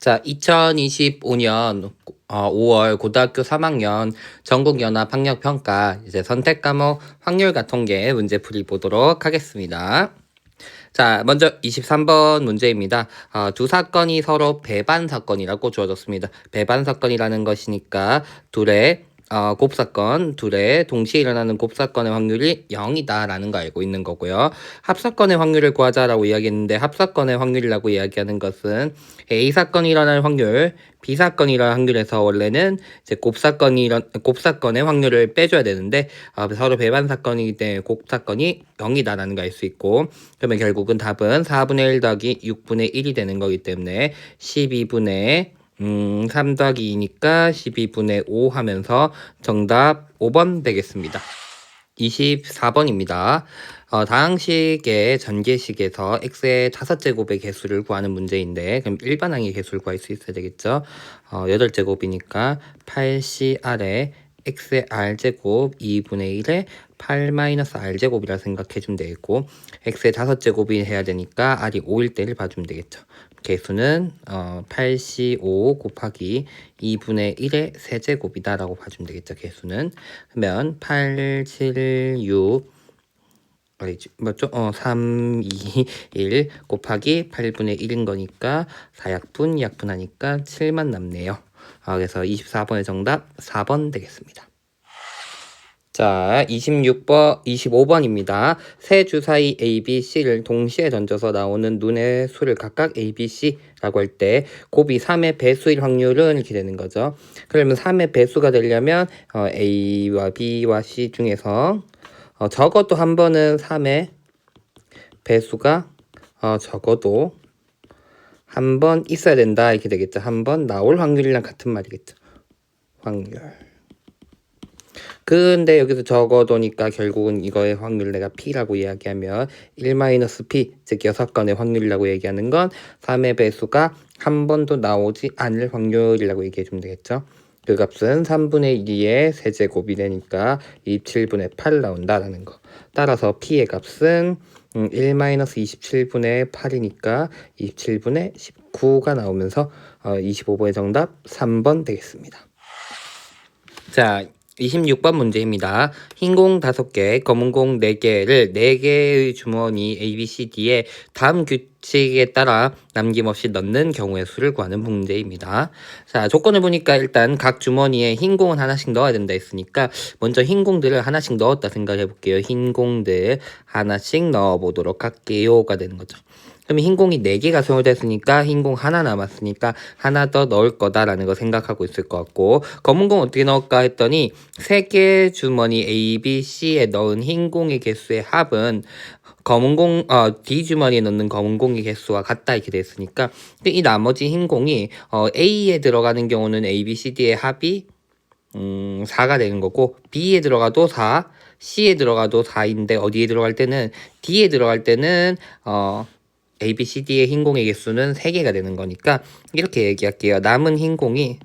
자, 2025년 5월 고등학교 3학년 전국연합학력평가 이제 선택 과목 확률과 통계 문제풀이 보도록 하겠습니다. 자, 먼저 23번 문제입니다. 어, 두 사건이 서로 배반 사건이라고 주어졌습니다. 배반 사건이라는 것이니까 둘의 어, 곱사건 둘의 동시에 일어나는 곱사건의 확률이 0이다라는 거 알고 있는 거고요. 합사건의 확률을 구하자라고 이야기했는데 합사건의 확률이라고 이야기하는 것은 A 사건이 일어날 확률, B 사건이 일어날 확률에서 원래는 이제 곱사건이 일어 곱사건의 확률을 빼줘야 되는데 어, 서로 배반 사건이기 때문에 곱사건이 0이다라는 걸알수 있고 그러면 결국은 답은 4분의 1 더하기 6분의 1이 되는 거기 때문에 12분의 음, 3 더하기 2니까 12분의 5 하면서 정답 5번 되겠습니다. 24번입니다. 어, 다항식의 전개식에서 x의 다섯 제곱의 개수를 구하는 문제인데 그럼 일반항의 개수를 구할 수 있어야 되겠죠. 어, 8제곱이니까 8cr에 x의 r제곱 2분의 1에 8-r제곱이라 생각해주면 되겠고 x의 다섯 제곱이 해야 되니까 r이 5일 때를 봐주면 되겠죠. 개수는 어, 8C5 곱하기 2분의 1의 세제곱이다 라고 봐주면 되겠죠. 개수는 그러면 8, 7, 6 아니지 맞죠? 어, 3, 2, 1 곱하기 8분의 1인 거니까 4약분, 약분하니까 7만 남네요. 아, 그래서 24번의 정답 4번 되겠습니다. 자, 26번, 25번입니다. 세 주사위 A, B, C를 동시에 던져서 나오는 눈의 수를 각각 A, B, C라고 할 때 곱이 3의 배수일 확률은 이렇게 되는 거죠. 그러면 3의 배수가 되려면 어, A와 B와 C 중에서 어, 적어도 한 번은 3의 배수가 어, 적어도 한 번 있어야 된다 이렇게 되겠죠. 한 번 나올 확률이랑 같은 말이겠죠. 확률. 근데 여기서 적어도니까 결국은 이거의 확률 내가 P라고 이야기하면 1-P 즉 6건의 확률이라고 얘기하는 건 3의 배수가 한 번도 나오지 않을 확률이라고 얘기해 주면 되겠죠. 그 값은 3분의 2의 세제곱이 되니까 27분의 8 나온다라는 거. 따라서 P의 값은 1-27분의 8이니까 27분의 19가 나오면서 25번의 정답 3번 되겠습니다. 자, 26번 문제입니다. 흰 공 5개, 검은 공 4개를 4개의 주머니 A, B, C, D에 다음 규칙에 따라 남김없이 넣는 경우의 수를 구하는 문제입니다. 자, 조건을 보니까 일단 각 주머니에 흰 공은 하나씩 넣어야 된다 했으니까 먼저 흰 공들을 하나씩 넣었다 생각해 볼게요. 흰 공들 하나씩 넣어 보도록 할게요가 되는 거죠. 그럼 흰공이 4개가 소요됐으니까 흰공 하나 남았으니까 하나 더 넣을 거다라는 거 생각하고 있을 것 같고 검은 공 어떻게 넣을까 했더니 3개 주머니 A, B, C에 넣은 흰공의 개수의 합은 검은 공 어, D 주머니에 넣는 검은 공의 개수와 같다 이렇게 됐으니까. 이 나머지 흰 공이 어, A에 들어가는 경우는 A, B, C, D의 합이 음, 4가 되는 거고 B에 들어가도 4 C에 들어가도 4인데 어디에 들어갈 때는 D에 들어갈 때는 어 A, B, C, D의 흰 공의 개수는 3개가 되는 거니까 이렇게 얘기할게요. 남은 흰 공이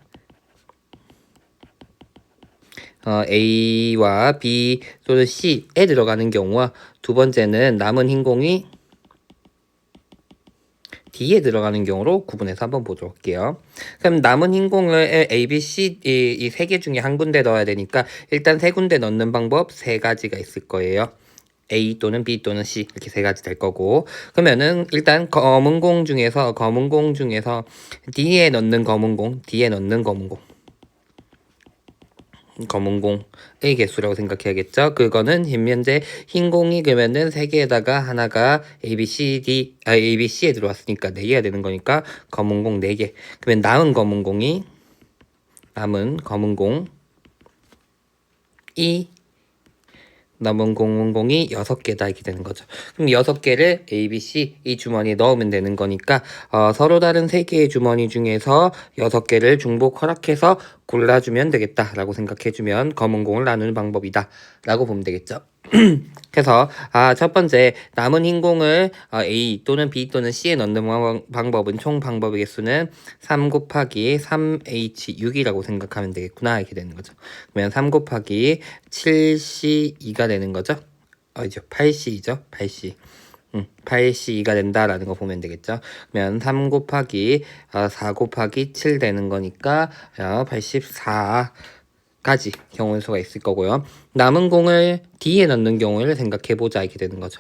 어, A와 B 또는 C에 들어가는 경우와 두 번째는 남은 흰 공이 D에 들어가는 경우로 구분해서 한번 보도록 할게요. 그럼 남은 흰 공을 A, B, C 이 세 개 중에 한 군데 넣어야 되니까 일단 세 군데 넣는 방법 세 가지가 있을 거예요. A 또는 B 또는 C 이렇게 세 가지 될 거고 그러면은 일단 검은 공 중에서 검은 공 중에서 D에 넣는 검은 공 D에 넣는 검은 공 검은 공의 개수라고 생각해야겠죠. 그거는 현재 흰 공이 그러면은 세 개에다가 하나가 A, B, C, D, 아, A, B, C에 들어왔으니까 네 개가 되는 거니까 검은 공 네 개. 그러면 남은 검은 공이 남은 검은 공이 남은 공공공이 6개다 이렇게 되는 거죠. 그럼 6개를 A, B, C 이 주머니에 넣으면 되는 거니까 어, 서로 다른 3개의 주머니 중에서 6개를 중복 허락해서 골라주면 되겠다라고 생각해주면 검은 공을 나누는 방법이다 라고 보면 되겠죠. 그래서 아, 첫 번째 남은 흰 공을 어, A 또는 B 또는 C에 넣는 방법은 총 방법의 개수는 3 곱하기 3H6이라고 생각하면 되겠구나 이렇게 되는 거죠. 그러면 3 곱하기 7C2가 되는 거죠. 어, 이제 8C죠. 8C. 음, 8C2가 된다라는 거 보면 되겠죠. 그러면 3 곱하기 어, 4 곱하기 7 되는 거니까 어, 84 까지 경우의 수가 있을 거고요. 남은 공을 D에 넣는 경우를 생각해 보자 이렇게 되는 거죠.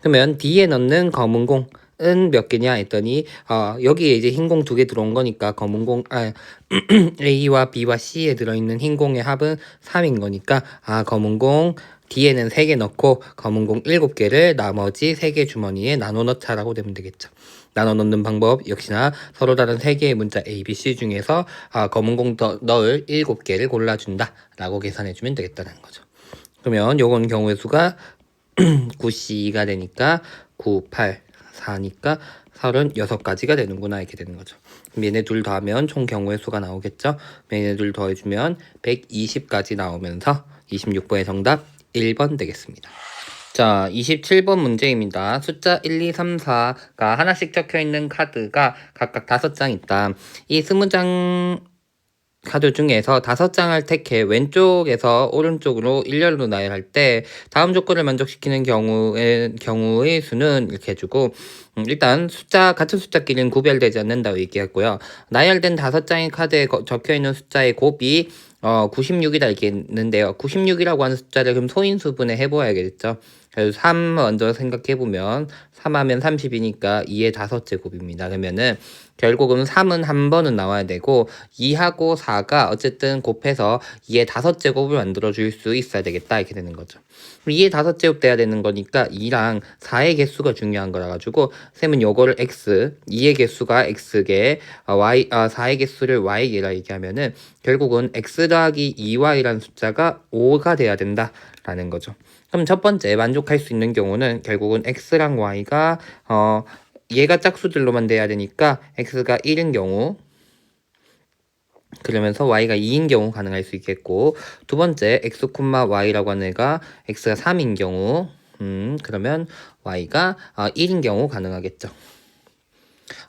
그러면 D에 넣는 검은 공 은몇 개냐 했더니 어, 여기에 이제 흰 공 두 개 들어온 거니까 검은 공 아, A와 B와 C에 들어있는 흰 공의 합은 3인 거니까 아 검은 공 D에는 3개 넣고 검은 공 7개를 나머지 3개 주머니에 나눠 넣자라고 되면 되겠죠. 나눠 넣는 방법 역시나 서로 다른 3개의 문자 A, B, C 중에서 아, 검은 공 더, 넣을 7개를 골라준다 라고 계산해주면 되겠다는 거죠. 그러면 요건 경우의 수가 9C가 되니까 9, 8, 4니까 36가지가 되는구나 이렇게 되는 거죠. 얘네 둘 더하면 총 경우의 수가 나오겠죠. 얘네 둘 더해주면 120까지 나오면서 26번의 정답 1번 되겠습니다. 자, 27번 문제입니다. 숫자 1, 2, 3, 4가 하나씩 적혀 있는 카드가 각각 5장 있다. 이 20장 카드 중에서 다섯 장을 택해 왼쪽에서 오른쪽으로 일렬로 나열할 때 다음 조건을 만족시키는 경우의 경우의 수는 이렇게 해주고 음, 일단 숫자 같은 숫자끼리는 구별되지 않는다고 얘기했고요. 나열된 다섯 장의 카드에 거, 적혀 있는 숫자의 곱이 어 96이다 이렇게 있는데요. 96이라고 하는 숫자를 그럼 소인수분해 해보아야겠죠. 그래서 3 먼저 생각해 보면 3하면 30이니까 2의 다섯 제곱입니다. 그러면은 결국은 3은 한 번은 나와야 되고 2하고 4가 어쨌든 곱해서 2의 다섯 제곱을 만들어 줄 수 있어야 되겠다 이렇게 되는 거죠. 2의 다섯 제곱 돼야 되는 거니까 2랑 4의 개수가 중요한 거라 가지고 쌤은 요거를 x, 2의 개수가 x개, 어, y, 아, 4의 개수를 y개라 얘기하면은 결국은 x 더하기 2y라는 숫자가 5가 돼야 된다라는 거죠. 그럼 첫 번째 만족할 수 있는 경우는 결국은 x랑 y가 어 얘가 짝수들로만 돼야 되니까 x가 1인 경우 그러면서 y가 2인 경우 가능할 수 있겠고 두 번째 x, y라고 하는 애가 x가 3인 경우 음 그러면 y가 어, 1인 경우 가능하겠죠.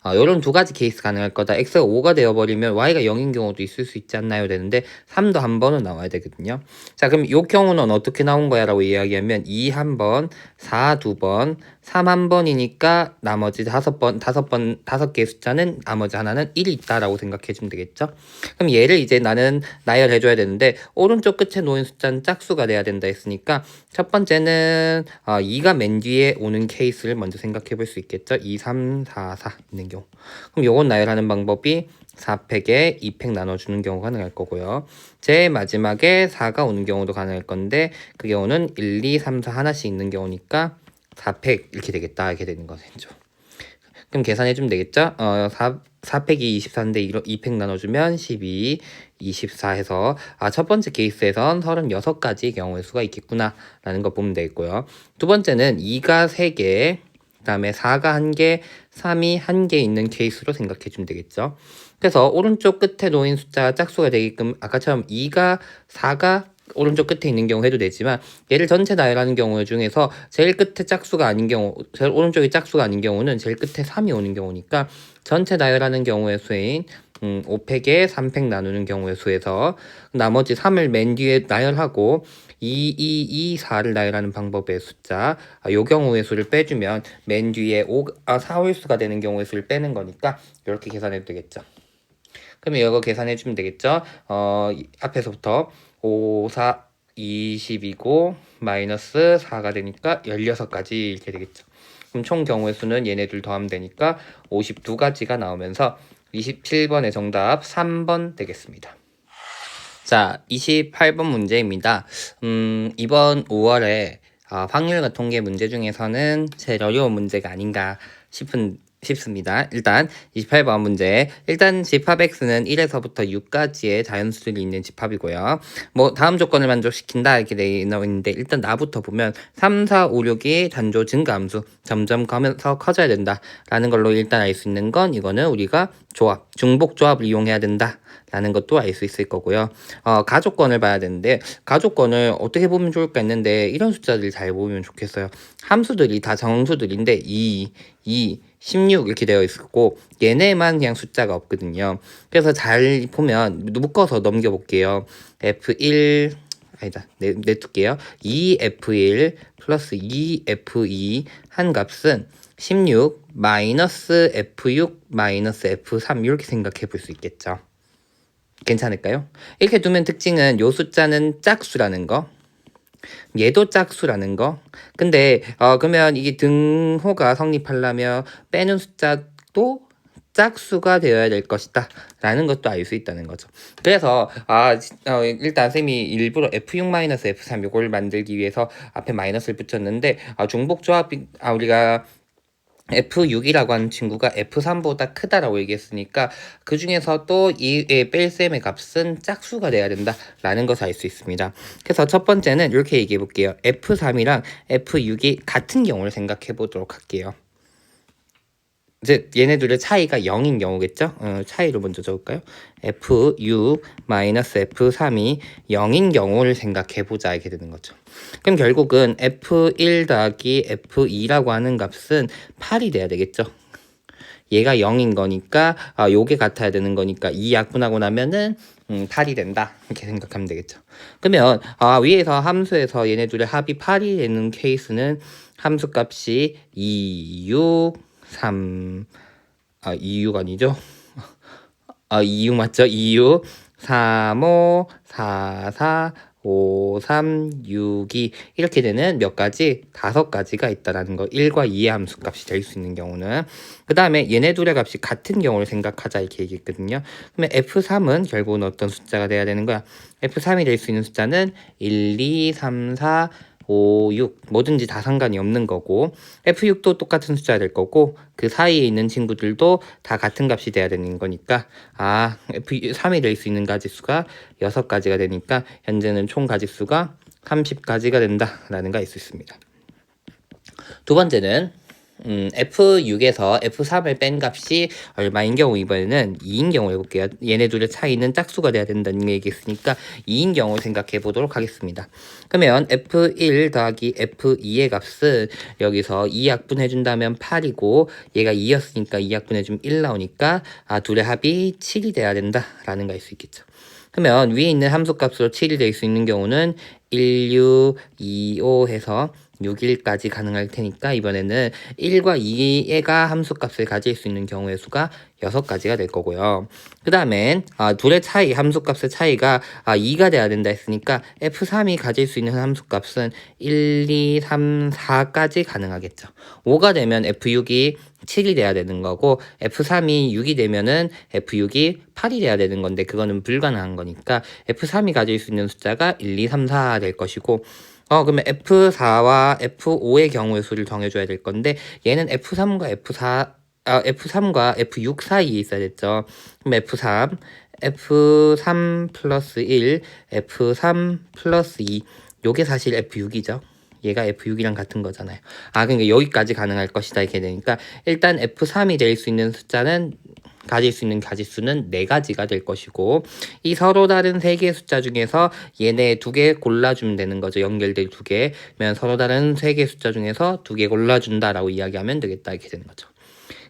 아, 이런 두 가지 케이스 가능할 거다. x가 5가 되어버리면 y가 0인 경우도 있을 수 있지 않나요? 되는데 3도 한 번은 나와야 되거든요. 자, 그럼 이 경우는 어떻게 나온 거야? 라고 이야기하면 2 한 번, 4 두 번, 3 한 번이니까 나머지 다섯 번, 다섯 번, 다섯 개의 숫자는 나머지 하나는 1이 있다라고 생각해 주면 되겠죠? 그럼 얘를 이제 나는 나열해 줘야 되는데 오른쪽 끝에 놓인 숫자는 짝수가 돼야 된다 했으니까 첫 번째는 어, 2가 맨 뒤에 오는 케이스를 먼저 생각해 볼 수 있겠죠? 2, 3, 4, 4 있는 경우. 그럼 요건 나열하는 방법이 4팩에 2팩 나눠주는 경우가 가능할 거고요. 제일 마지막에 4가 오는 경우도 가능할 건데 그 경우는 1, 2, 3, 4 하나씩 있는 경우니까 4팩 이렇게 되겠다 이렇게 되는 거죠. 그럼 계산해 주면 되겠죠? 어, 4, 4팩이 24인데 2팩 나눠주면 12, 24 해서 아, 첫 번째 케이스에선 36가지 경우의 수가 있겠구나 라는 거 보면 되겠고요. 두 번째는 2가 3개, 그 다음에 4가 1개, 3이 1개 있는 케이스로 생각해 주면 되겠죠. 그래서 오른쪽 끝에 놓인 숫자 짝수가 되게끔 아까처럼 2가 4가 오른쪽 끝에 있는 경우 해도 되지만 얘를 전체 나열하는 경우 중에서 제일 끝에 짝수가 아닌 경우 제일 오른쪽이 짝수가 아닌 경우는 제일 끝에 3이 오는 경우니까 전체 나열하는 경우의 수인 음, 5팩에 3팩 나누는 경우의 수에서 나머지 3을 맨 뒤에 나열하고 2, 2, 2, 4를 나열하는 방법의 숫자 아, 요 경우의 수를 빼주면 맨 뒤에 5, 아, 4홀 수가 되는 경우의 수를 빼는 거니까 이렇게 계산해도 되겠죠. 그러면 이거 계산해 주면 되겠죠. 어, 앞에서부터 5, 4, 20이고 마이너스 4가 되니까 16가지 이렇게 되겠죠. 그럼 총 경우의 수는 얘네들 더하면 되니까 52가지가 나오면서 27번의 정답 3번 되겠습니다. 자, 28번 문제입니다. 음, 이번 5월에 어, 확률과 통계 문제 중에서는 제일 어려운 문제가 아닌가 싶은 싶습니다. 일단 28번 문제. 일단 집합x는 1에서부터 6까지의 자연수들이 있는 집합이고요. 뭐 다음 조건을 만족시킨다 이렇게 되어 있는데 일단 나부터 보면 3, 4, 5, 6이 단조 증가함수 점점 가면서 커져야 된다라는 걸로 일단 알 수 있는 건 이거는 우리가 조합, 중복 조합을 이용해야 된다. 라는 것도 알 수 있을 거고요. 어, 가족권을 봐야 되는데 가족권을 어떻게 보면 좋을까 했는데 이런 숫자들 잘 보면 좋겠어요. 함수들이 다 정수들인데 2, 2, 16 이렇게 되어 있었고 얘네만 그냥 숫자가 없거든요. 그래서 잘 보면 묶어서 넘겨볼게요. F1, 아니다. 내, 내둘게요. 2F1 플러스 2F2 한 값은 16 마이너스 F6 마이너스 F3 이렇게 생각해 볼 수 있겠죠. 괜찮을까요? 이렇게 두면 특징은 요 숫자는 짝수라는 거. 얘도 짝수라는 거. 근데 어 그러면 이게 등호가 성립하려면 빼는 숫자도 짝수가 되어야 될 것이다 라는 것도 알 수 있다는 거죠 그래서 아 어, 일단 쌤이 일부러 F6-F3 요걸 만들기 위해서 앞에 마이너스를 붙였는데 아, 중복조합이 아, 우리가 F6이라고 하는 친구가 F3보다 크다라고 얘기했으니까 그 중에서 또이 뺄셈의 값은 짝수가 돼야 된다라는 것을 알 수 있습니다. 그래서 첫 번째는 이렇게 얘기해 볼게요. F3이랑 F6이 같은 경우를 생각해 보도록 할게요. 이제 얘네들의 차이가 0인 경우겠죠? 어, 차이로 먼저 적을까요? F6 마이너스 F3이 0인 경우를 생각해 보자 이렇게 되는 거죠. 그럼 결국은 F1 더하기 F2라고 하는 값은 8이 돼야 되겠죠? 얘가 0인 거니까 아, 요게 같아야 되는 거니까 2 약분하고 나면은 음, 8이 된다 이렇게 생각하면 되겠죠. 그러면 아, 위에서 함수에서 얘네 둘의 합이 8이 되는 케이스는 함수 값이 2, 6 3, 아, 26 아니죠? 아, 26 맞죠? 26, 3, 5, 4, 4, 5, 3, 6, 2 이렇게 되는 몇 가지, 다섯 가지가 있다라는 거 1과 2의 함수 값이 될 수 있는 경우는 그 다음에 얘네 둘의 값이 같은 경우를 생각하자 이렇게 얘기했거든요. 그러면 F3은 결국은 어떤 숫자가 돼야 되는 거야? F3이 될 수 있는 숫자는 1, 2, 3, 4, 5, 6 뭐든지 다 상관이 없는 거고 F6도 똑같은 숫자가 될 거고 그 사이에 있는 친구들도 다 같은 값이 돼야 되는 거니까 아 F3이 될 수 있는 가지수가 6가지가 되니까 현재는 총 가지수가 30가지가 된다라는 거알수 있습니다. 두 번째는 음, F6에서 F3을 뺀 값이 얼마인 경우 이번에는 2인 경우 해볼게요. 얘네 둘의 차이는 짝수가 돼야 된다는 얘기했으니까 2인 경우 생각해 보도록 하겠습니다. 그러면 F1 더하기 F2의 값은 여기서 2약분 해준다면 8이고 얘가 2였으니까 2약분 해주면 1 나오니까 아, 둘의 합이 7이 돼야 된다라는 거알수 있겠죠. 그러면 위에 있는 함수값으로 7이 될 수 있는 경우는 1, 6, 2, 5 해서 6일까지 가능할 테니까 이번에는 1과 2가 함수값을 가질 수 있는 경우의 수가 6가지가 될 거고요. 그 다음엔 아, 둘의 차이, 함수값의 차이가 아, 2가 돼야 된다 했으니까 F3이 가질 수 있는 함수값은 1, 2, 3, 4까지 가능하겠죠. 5가 되면 F6이 7이 돼야 되는 거고 F3이 6이 되면은 F6이 8이 돼야 되는 건데 그거는 불가능한 거니까 F3이 가질 수 있는 숫자가 1, 2, 3, 4될 것이고 어, 그러면 F4와 F5의 경우의 수를 정해줘야 될 건데, 얘는 F3과 F4, 아, F3과 F6 사이에 있어야 됐죠. 그럼 F3, F3 플러스 1, F3 플러스 2. 요게 사실 F6이죠. 얘가 F6이랑 같은 거잖아요. 아, 그러니까 여기까지 가능할 것이다. 이렇게 되니까, 일단 F3이 될 수 있는 숫자는 가질 수 있는 가지수는 네 가지가 될 것이고 이 서로 다른 세 개의 숫자 중에서 얘네 두 개 골라주면 되는 거죠. 연결될 두 개. 면 서로 다른 세 개의 숫자 중에서 두 개 골라준다라고 이야기하면 되겠다 이렇게 되는 거죠.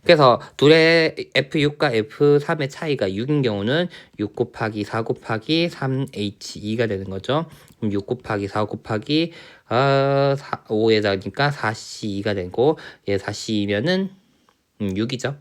그래서 둘의 F6과 F3의 차이가 6인 경우는 6 곱하기 4 곱하기 3H2가 되는 거죠. 그럼 6 곱하기 4 곱하기 어, 5에다니까 4C2가 되고 얘 4C이면은 음, 6이죠.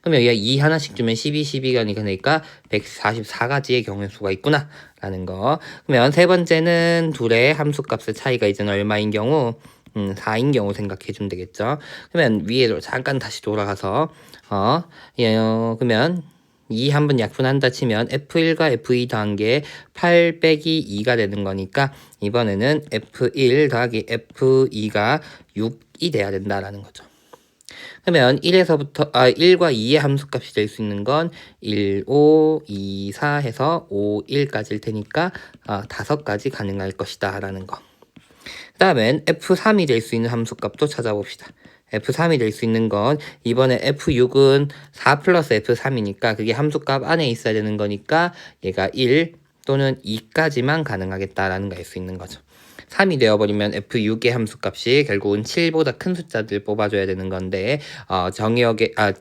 그럼 여기가 2 하나씩 주면 12, 12가 되니까 144가지의 경우의 수가 있구나 라는 거. 그러면 세 번째는 둘의 함수값의 차이가 이제는 얼마인 경우? 음, 4인 경우 생각해 주면 되겠죠. 그러면 위에 잠깐 다시 돌아가서 어, 예, 어 그러면 2 한번 약분한다 치면 F1과 F2 더한 게8 빼기 2가 되는 거니까 이번에는 F1 더하기 F2가 6이 돼야 된다라는 거죠. 그러면 1에서부터 아 1과 2의 함수값이 될 수 있는 건 1, 5, 2, 4 해서 5, 1까지일 테니까 아, 5가지 가능할 것이다 라는 거. 그 다음엔 F3이 될 수 있는 함수값도 찾아봅시다. F3이 될 수 있는 건 이번에 F6은 4 플러스 F3이니까 그게 함수값 안에 있어야 되는 거니까 얘가 1 또는 2까지만 가능하겠다라는 거알수 있는 거죠. 3이 되어버리면 F6의 함수값이 결국은 7보다 큰 숫자들 뽑아줘야 되는 건데 어, 정의역에 아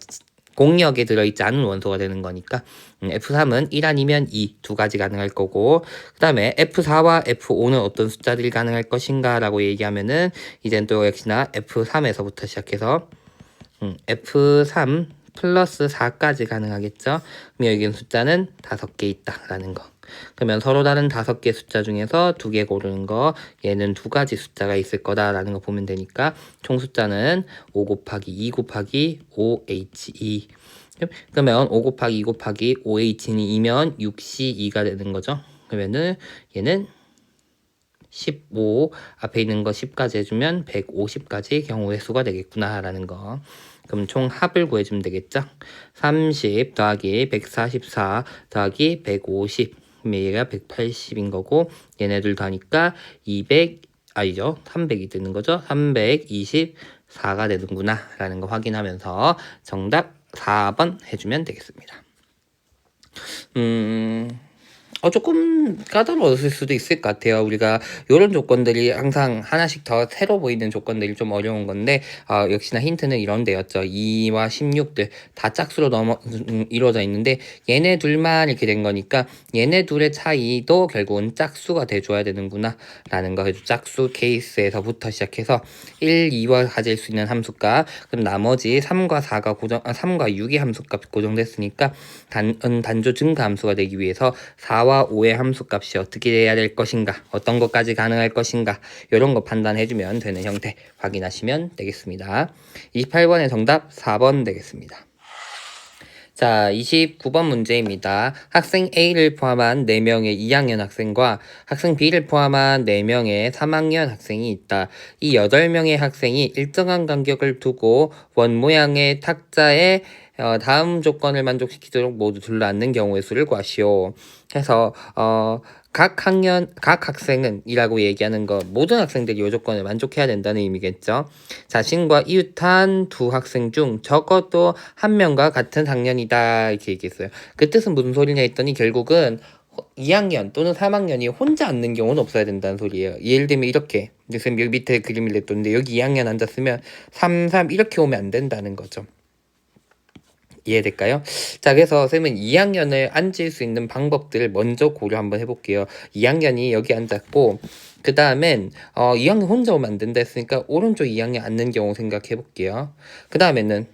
공역에 들어있지 않은 원소가 되는 거니까 음, F3은 1 아니면 2 두 가지 가능할 거고 그 다음에 F4와 F5는 어떤 숫자들이 가능할 것인가 라고 얘기하면은 이젠 또 역시나 F3에서부터 시작해서 음, F3 플러스 4까지 가능하겠죠? 그럼 여기 숫자는 5개 있다라는 거 그러면 서로 다른 다섯 개 숫자 중에서 두 개 고르는 거 얘는 두 가지 숫자가 있을 거다라는 거 보면 되니까 총 숫자는 5 곱하기 2 곱하기 5he 그러면 5 곱하기 2 곱하기 5h는 2면 6c2가 되는 거죠? 그러면은 얘는 15 앞에 있는 거 10까지 해주면 150까지 경우의 수가 되겠구나 라는 거. 그럼 총 합을 구해주면 되겠죠? 30 더하기 144 더하기 150 그럼 얘가 180인 거고 얘네들 다니까 200 아니죠? 300이 되는 거죠? 324가 되는구나 라는 거 확인하면서 정답 4번 해주면 되겠습니다. 음 어, 조금 까다로웠을 수도 있을 것 같아요. 우리가 이런 조건들이 항상 하나씩 더 새로 보이는 조건들이 좀 어려운 건데, 어, 역시나 힌트는 이런 데였죠. 2와 16들 다 짝수로 넘어, 음, 이루어져 있는데, 얘네 둘만 이렇게 된 거니까, 얘네 둘의 차이도 결국은 짝수가 돼줘야 되는구나. 라는 거. 그래서 짝수 케이스에서부터 시작해서 1, 2와 가질 수 있는 함수값, 그럼 나머지 3과 4가 고정, 아, 3과 6의 함수값이 고정됐으니까, 단, 음, 단조 증가 함수가 되기 위해서 4와 5의 함수값이 어떻게 돼야 될 것인가 어떤 것까지 가능할 것인가 이런 거 판단해주면 되는 형태 확인하시면 되겠습니다 28번의 정답 4번 되겠습니다 자, 29번 문제입니다. 학생 A를 포함한 4명의 2학년 학생과 학생 B를 포함한 4명의 3학년 학생이 있다. 이 8명의 학생이 일정한 간격을 두고 원 모양의 탁자에 어, 다음 조건을 만족시키도록 모두 둘러앉는 경우의 수를 구하시오. 해서 어, 각 학년, 각 학생은 이라고 얘기하는 거 모든 학생들이 이 조건을 만족해야 된다는 의미겠죠. 자신과 이웃한 두 학생 중 적어도 한 명과 같은 학년이다 이렇게 얘기했어요. 그 뜻은 무슨 소리냐 했더니 결국은 2학년 또는 3학년이 혼자 앉는 경우는 없어야 된다는 소리예요. 예를 들면 이렇게 선생님 여기 밑에 그림을 냈던데 여기 2학년 앉았으면 3, 3 이렇게 오면 안 된다는 거죠. 이해될까요? 자, 그래서 쌤은 2학년을 앉을 수 있는 방법들을 먼저 고려 한번 해볼게요. 2학년이 여기 앉았고, 그 다음엔, 어, 2학년 혼자 오면 안 된다 했으니까, 오른쪽 2학년 앉는 경우 생각해 볼게요. 그 다음에는,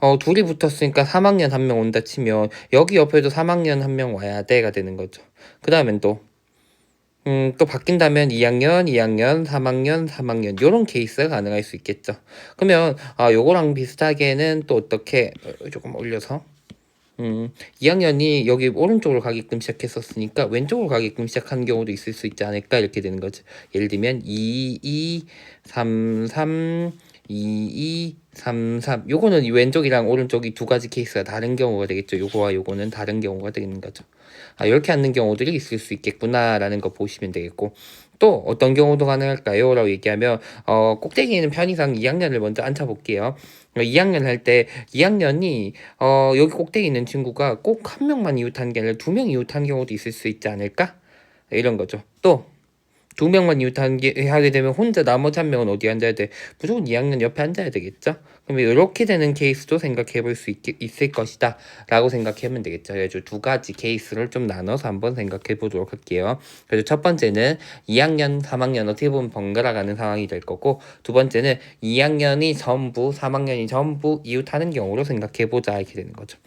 어, 둘이 붙었으니까 3학년 한 명 온다 치면, 여기 옆에도 3학년 한 명 와야 돼가 되는 거죠. 그 다음엔 또, 음, 또 바뀐다면 2학년, 2학년, 3학년, 3학년 요런 케이스가 가능할 수 있겠죠. 그러면 아, 요거랑 비슷하게는 또 어떻게 어, 조금 올려서 음, 2학년이 여기 오른쪽으로 가게끔 시작했었으니까 왼쪽으로 가게끔 시작하는 경우도 있을 수 있지 않을까 이렇게 되는 거죠. 예를 들면 2, 2, 3, 3, 2, 2, 3, 3 요거는 왼쪽이랑 오른쪽이 두 가지 케이스가 다른 경우가 되겠죠. 요거와 요거는 다른 경우가 되는 거죠. 아, 이렇게 앉는 경우들이 있을 수 있겠구나라는 거 보시면 되겠고 또 어떤 경우도 가능할까요? 라고 얘기하면 어, 꼭대기에는 편의상 2학년을 먼저 앉혀볼게요. 2학년 할 때 2학년이 어, 여기 꼭대기 있는 친구가 꼭 한 명만 이웃한 게 아니라 두 명 이웃한 경우도 있을 수 있지 않을까? 이런 거죠. 또 두 명만 이웃하게 하게 되면 혼자 나머지 한 명은 어디 앉아야 돼? 무조건 2학년 옆에 앉아야 되겠죠? 그럼 이렇게 되는 케이스도 생각해 볼 수 있을 것이다 라고 생각하면 되겠죠. 그래서 두 가지 케이스를 좀 나눠서 한번 생각해 보도록 할게요. 그래서 첫 번째는 2학년, 3학년 어떻게 보면 번갈아 가는 상황이 될 거고 두 번째는 2학년이 전부, 3학년이 전부 이웃하는 경우로 생각해 보자 이렇게 되는 거죠.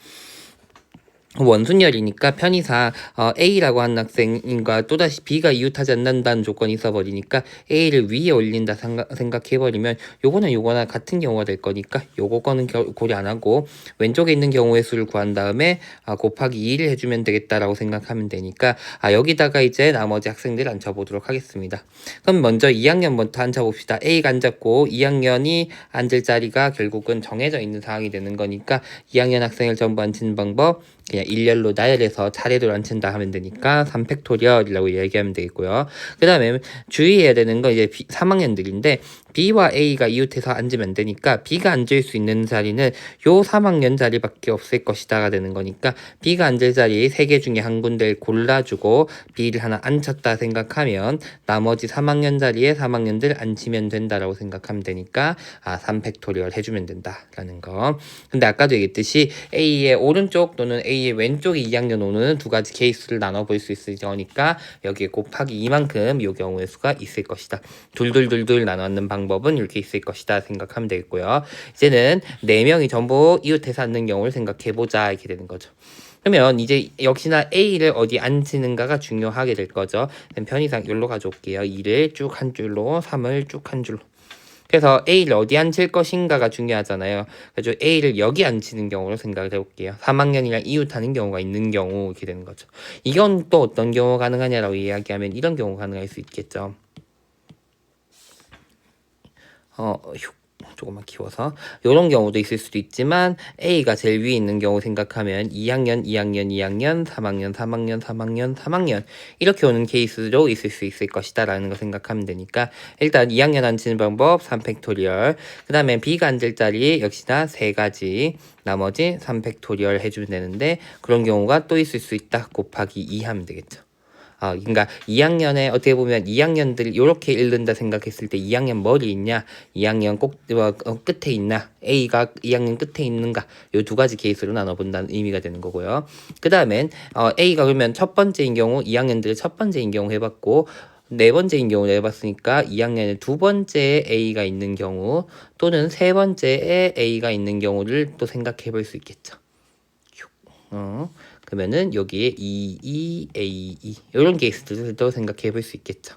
원순열이니까 편의상 어, A라고 하는 학생과 또다시 B가 이웃하지 않는다는 조건이 있어버리니까 A를 위에 올린다 생각, 생각해버리면 요거는 요거나 같은 경우가 될 거니까 요거 거는 겨, 고려 안 하고 왼쪽에 있는 경우의 수를 구한 다음에 아, 곱하기 2를 해주면 되겠다라고 생각하면 되니까 아, 여기다가 이제 나머지 학생들 앉혀보도록 하겠습니다. 그럼 먼저 2학년부터 앉혀봅시다. A가 앉았고 2학년이 앉을 자리가 결국은 정해져 있는 상황이 되는 거니까 2학년 학생을 전부 앉히는 방법 그냥 일렬로 나열해서 차례로 앉힌다 하면 되니까 3팩토리얼이라고 얘기하면 되겠고요. 그 다음에 주의해야 되는 건 이제 3학년들인데 B와 A가 이웃해서 앉으면 되니까 B가 앉을 수 있는 자리는 요 3학년 자리밖에 없을 것이다가 되는 거니까 B가 앉을 자리 3개 중에 한 군데를 골라주고 B를 하나 앉혔다 생각하면 나머지 3학년 자리에 3학년들 앉히면 된다라고 생각하면 되니까 아 3팩토리얼 해주면 된다라는 거. 근데 아까도 얘기했듯이 A의 오른쪽 또는 A의 왼쪽이 2학년 오는 두 가지 케이스를 나눠볼 수 있을 거니까 여기에 곱하기 2만큼 요 경우의 수가 있을 것이다. 둘둘둘둘 나눠는 방법 은 이렇게 있을 것이다 생각하면 되겠고요 이제는 4명이 전부 이웃해서 앉는 경우를 생각해 보자 이렇게 되는 거죠 그러면 이제 역시나 A를 어디 앉히는가가 중요하게 될 거죠. 편의상 여기로 가져올게요. 2를 쭉 한 줄로 3을 쭉 한 줄로. 그래서 A를 어디 앉힐 것인가가 중요하잖아요. 그래서 A를 여기 앉히는 경우로 생각을 해볼게요. 3학년이랑 이웃하는 경우가 있는 경우 이렇게 되는 거죠. 이건 또 어떤 경우 가능하냐라고 이야기하면 이런 경우 가능할 수 있겠죠. 어, 휴. 조금만 키워서. 이런 경우도 있을 수도 있지만 A가 제일 위에 있는 경우 생각하면 2학년, 2학년, 2학년, 3학년, 3학년, 3학년, 3학년. 이렇게 오는 케이스도 있을 수 있을 것이다 라는 거 생각하면 되니까 일단 2학년 앉히는 방법 3팩토리얼. 그 다음에 B가 앉을 자리 역시나 세 가지 나머지 3팩토리얼 해주면 되는데 그런 경우가 또 있을 수 있다. 곱하기 2 하면 되겠죠 어, 그러니까 2학년에 어떻게 보면 2학년들 이렇게 읽는다 생각했을 때 2학년 머리 있냐, 2학년 꼭 어, 어, 끝에 있나, A가 2학년 끝에 있는가, 요 두 가지 케이스로 나눠본다는 의미가 되는 거고요. 그 다음엔 어, A가 그러면 첫 번째인 경우 2학년들의 첫 번째인 경우 해봤고 네 번째인 경우를 해봤으니까 2학년에 두 번째에 A가 있는 경우 또는 세 번째에 A가 있는 경우를 또 생각해 볼 수 있겠죠. 어. 그러면은 여기에 2, 2, A, 2 이런 케이스들도 생각해 볼 수 있겠죠.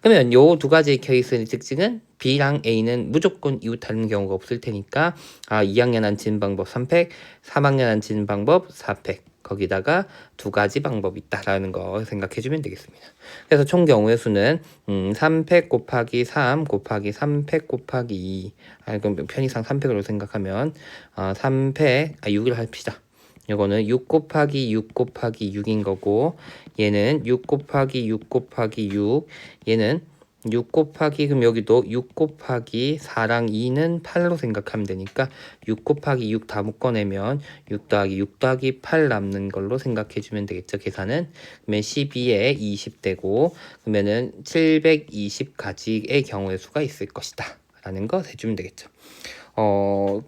그러면 요 두 가지 케이스의 특징은 B랑 A는 무조건 이웃하는 경우가 없을 테니까 아 2학년 앉히는 방법 3팩, 3학년 앉히는 방법 4팩 거기다가 두 가지 방법이 있다라는 거 생각해 주면 되겠습니다. 그래서 총 경우의 수는 음, 3팩 곱하기 3 곱하기 3팩 곱하기 2 아, 그럼 편의상 3팩으로 생각하면 어, 3팩 아 6을 합시다. 이거는 6 곱하기 6 곱하기 6인 거고 얘는 6 곱하기 6 곱하기 6 얘는 6 곱하기 그럼 여기도 6 곱하기 4랑 2는 8로 생각하면 되니까 6 곱하기 6 다 묶어내면 6 더하기 6 더하기 8 남는 걸로 생각해 주면 되겠죠 계산은? 그러면 12에 20 되고 그러면은 720가지의 경우의 수가 있을 것이다 라는 거 해주면 되겠죠. 어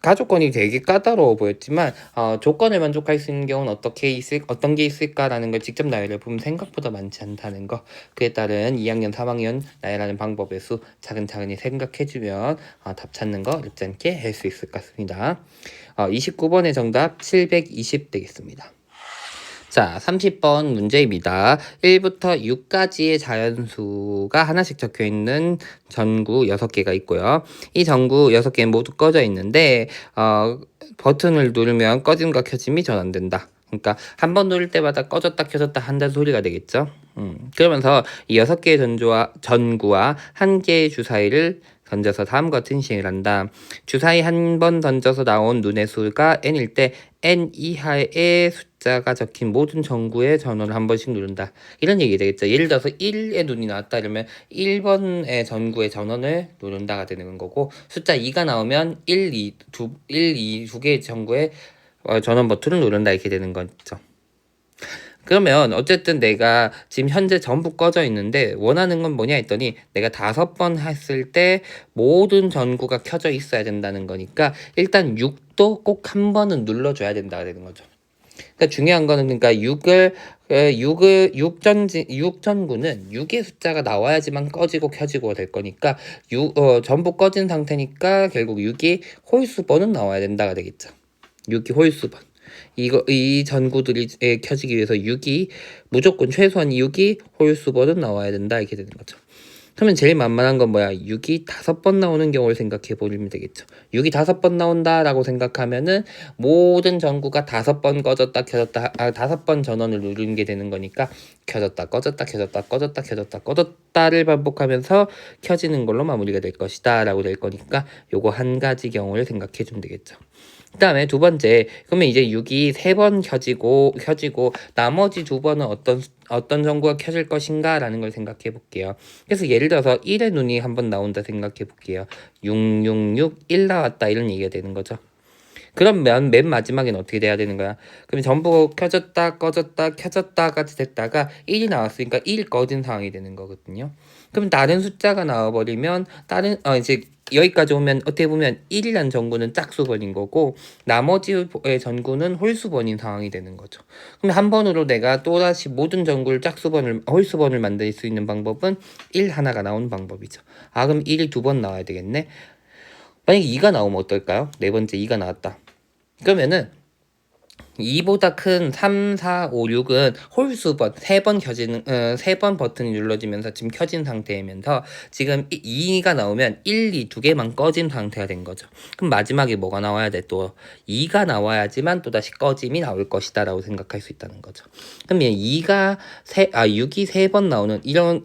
가족권이 되게 까다로워 보였지만 어, 조건을 만족할 수 있는 경우는 어떻게 있을 어떤 게 있을까라는 걸 직접 나열해 보면 생각보다 많지 않다는 거. 그에 따른 2학년 3학년 나열하는 방법의 수 차근차근히 생각해 주면 어, 답 찾는 거 어렵지 않게 할 수 있을 것 같습니다. 어, 29번의 정답 720 되겠습니다 자, 30번 문제입니다. 1부터 6까지의 자연수가 하나씩 적혀 있는 전구 6개가 있고요. 이 전구 6개는 모두 꺼져 있는데, 어, 버튼을 누르면 꺼짐과 켜짐이 전환된다. 그러니까 한 번 누를 때마다 꺼졌다 켜졌다 한다는 소리가 되겠죠. 음, 그러면서 이 6개의 전주와, 전구와 한 개의 주사위를 던져서 다음과 같은 시행을 한다. 주사위 한 번 던져서 나온 눈의 수가 n일 때 n 이하의 숫자가 적힌 모든 전구의 전원을 한 번씩 누른다. 이런 얘기 되겠죠. 예를 들어서 1의 눈이 나왔다 이러면 1번의 전구의 전원을 누른다가 되는 거고 숫자 2가 나오면 1, 2, 두, 1, 2, 두 개의 전구의 어, 전원 버튼을 누른다 이렇게 되는 거죠. 그러면 어쨌든 내가 지금 현재 전부 꺼져 있는데 원하는 건 뭐냐 했더니 내가 다섯 번 했을 때 모든 전구가 켜져 있어야 된다는 거니까 일단 6도 꼭 한 번은 눌러줘야 된다 되는 거죠. 그러니까 중요한 거는 그러니까 6을 6을 6전지 6전구는 6의 숫자가 나와야지만 꺼지고 켜지고 될 거니까 6 어, 전부 꺼진 상태니까 결국 6이 홀수번은 나와야 된다가 되겠죠. 6이 홀수번. 이거 이 전구들이 켜지기 위해서 6이 무조건 최소한 6이 홀수번은 나와야 된다 이렇게 되는 거죠. 그러면 제일 만만한 건 뭐야? 6이 다섯 번 나오는 경우를 생각해 보면 되겠죠. 6이 다섯 번 나온다라고 생각하면은 모든 전구가 다섯 번 꺼졌다 켜졌다 아 다섯 번 전원을 누르는 게 되는 거니까 켜졌다 꺼졌다 켜졌다 꺼졌다 켜졌다 꺼졌다를 반복하면서 켜지는 걸로 마무리가 될 것이다라고 될 거니까 요거 한 가지 경우를 생각해 주면 되겠죠. 그 다음에 두 번째, 그러면 이제 6이 세 번 켜지고, 켜지고, 나머지 두 번은 어떤, 어떤 전구가 켜질 것인가 라는 걸 생각해 볼게요. 그래서 예를 들어서 1의 눈이 한 번 나온다 생각해 볼게요. 666 1 나왔다 이런 얘기가 되는 거죠. 그러면 맨 마지막엔 어떻게 돼야 되는 거야? 그럼 전부 켜졌다 꺼졌다 켜졌다가 됐다가 1이 나왔으니까 1 꺼진 상황이 되는 거거든요. 그럼 다른 숫자가 나와버리면 다른 어 이제 여기까지 오면 어떻게 보면 1이란 전구는 짝수번인 거고 나머지의 전구는 홀수번인 상황이 되는 거죠. 그럼 한 번으로 내가 또다시 모든 전구를 짝수번을 홀수번을 만들 수 있는 방법은 1 하나가 나오는 방법이죠. 아 그럼 1이 두 번 나와야 되겠네. 만약에 2가 나오면 어떨까요? 네 번째 2가 나왔다. 그러면은 2보다 큰 3, 4, 5, 6은 홀수번, 세번 켜지는, 어, 세번 버튼이 눌러지면서 지금 켜진 상태이면서 지금 2가 나오면 1, 2 두 개만 꺼진 상태가 된 거죠. 그럼 마지막에 뭐가 나와야 돼? 또 2가 나와야지만 또다시 꺼짐이 나올 것이다 라고 생각할 수 있다는 거죠. 그러면 2가 세, 아, 6이 세번 나오는 이런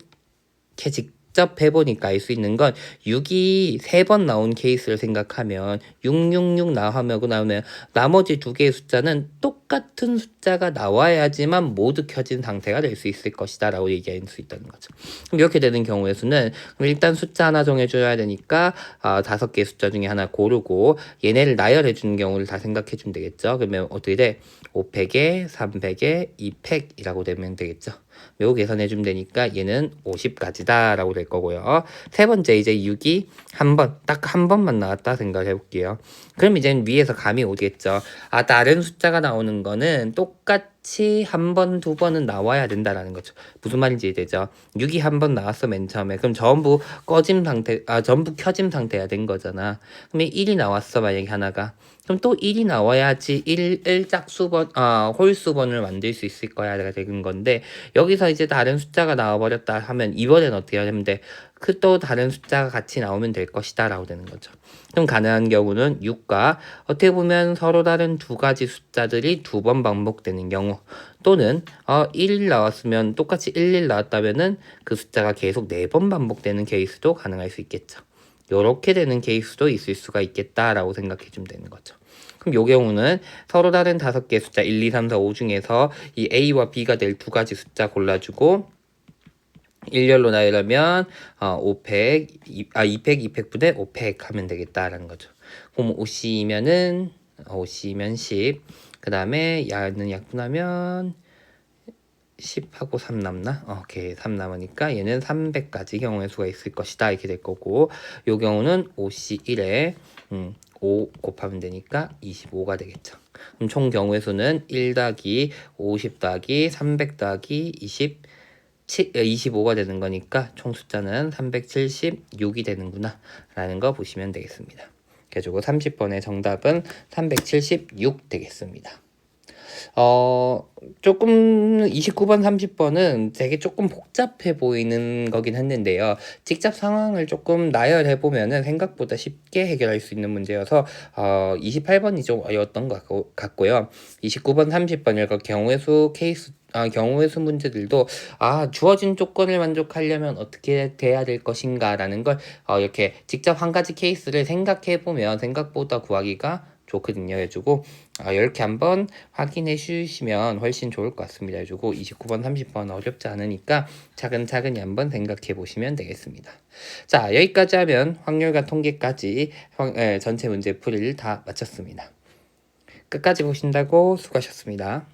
캐직 직접 해보니까 알 수 있는 건 6이 세번 나온 케이스를 생각하면 666 나하고 나오면 나머지 두 개의 숫자는 똑같은 숫자가 나와야지만 모두 켜진 상태가 될 수 있을 것이다 라고 얘기할 수 있다는 거죠. 그럼 이렇게 되는 경우의 수는 일단 숫자 하나 정해줘야 되니까 어, 다섯 개의 숫자 중에 하나 고르고 얘네를 나열해 주는 경우를 다 생각해 주면 되겠죠. 그러면 어떻게 돼? 5팩에 3팩에 2팩이라고 되면 되겠죠. 매우 계산해 주면 되니까 얘는 50까지다 라고 될 거고요. 세 번째 이제 6이 한 번, 딱 한 번만 나왔다 생각해 볼게요. 그럼 이제 위에서 감이 오겠죠. 아, 다른 숫자가 나오는 거는 똑같이 한 번, 두 번은 나와야 된다라는 거죠. 무슨 말인지 되죠. 6이 한 번 나왔어, 맨 처음에. 그럼 전부 꺼짐 상태, 아, 전부 켜짐 상태가 된 거잖아. 그러면 1이 나왔어, 만약에 하나가. 그럼 또 1이 나와야지 1, 1짝 수번, 아, 홀 수번을 만들 수 있을 거야. 가 되는 건데, 여기서 이제 다른 숫자가 나와버렸다 하면 이번엔 어떻게 하면 돼? 그또 다른 숫자가 같이 나오면 될 것이다. 라고 되는 거죠. 그럼 가능한 경우는 6과 어떻게 보면 서로 다른 두 가지 숫자들이 두 번 반복되는 경우 또는 어, 1 나왔으면 똑같이 1, 1 나왔다면은 그 숫자가 계속 네 번 반복되는 케이스도 가능할 수 있겠죠. 이렇게 되는 케이스도 있을 수가 있겠다라고 생각해 주면 되는 거죠. 그럼 요 경우는 서로 다른 다섯 개 숫자 1, 2, 3, 4, 5 중에서 이 A와 B가 될 두 가지 숫자 골라주고 일렬로 나열하면 어, 5팩, 2, 아 2팩, 2팩분의 5팩 하면 되겠다라는 거죠. 그럼 5C면은 5C면 10. 그 다음에 야는 약분하면 10하고 3 남나? 어, 오케이 3 남으니까 얘는 300까지 경우의 수가 있을 것이다 이렇게 될 거고 요 경우는 5C1에 음, 5 곱하면 되니까 25가 되겠죠. 그럼 총 경우의 수는 1 더하기 50 더하기 300 더하기 20 25가 되는 거니까 총 숫자는 376이 되는구나 라는 거 보시면 되겠습니다. 그래가지고 30번의 정답은 376 되겠습니다. 어, 조금 29번, 30번은 되게 조금 복잡해 보이는 거긴 했는데요. 직접 상황을 조금 나열해 보면은 생각보다 쉽게 해결할 수 있는 문제여서 어, 28번이 좀 어려웠던 것 같고요. 29번, 30번 이거 경우의 수 케이스 아, 경우의 수 문제들도 아 주어진 조건을 만족하려면 어떻게 돼야 될 것인가라는 걸 어, 이렇게 직접 한 가지 케이스를 생각해 보면 생각보다 구하기가 좋거든요. 해주고 아, 이렇게 한번 확인해 주시면 훨씬 좋을 것 같습니다. 해주고 29번, 30번 어렵지 않으니까 차근차근히 한번 생각해 보시면 되겠습니다. 자 여기까지 하면 확률과 통계까지 확, 에, 전체 문제 풀이를 다 마쳤습니다. 끝까지 보신다고 수고하셨습니다.